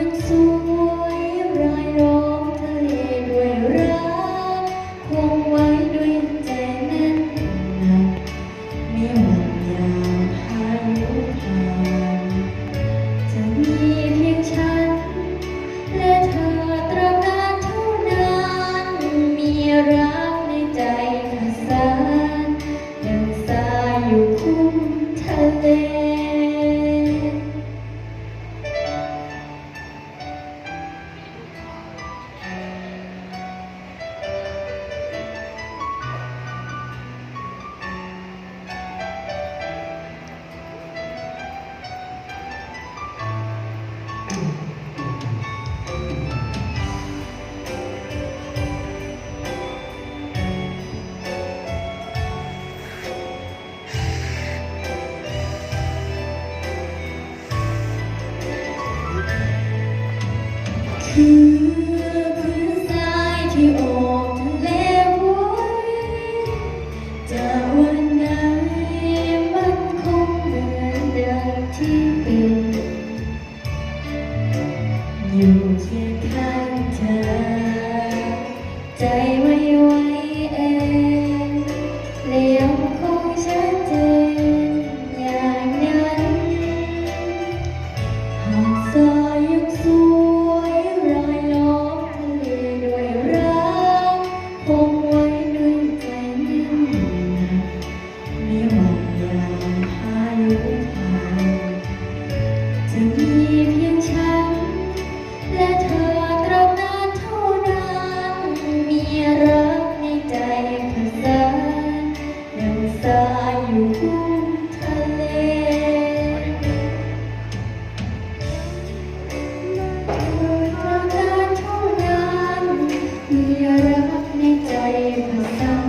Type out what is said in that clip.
ยัง คืน เพียงฉัน และเธอตราบนานเท่านั้นมีรักในใจภาษาดังสาอยู่คุ้ทะเล Thank you.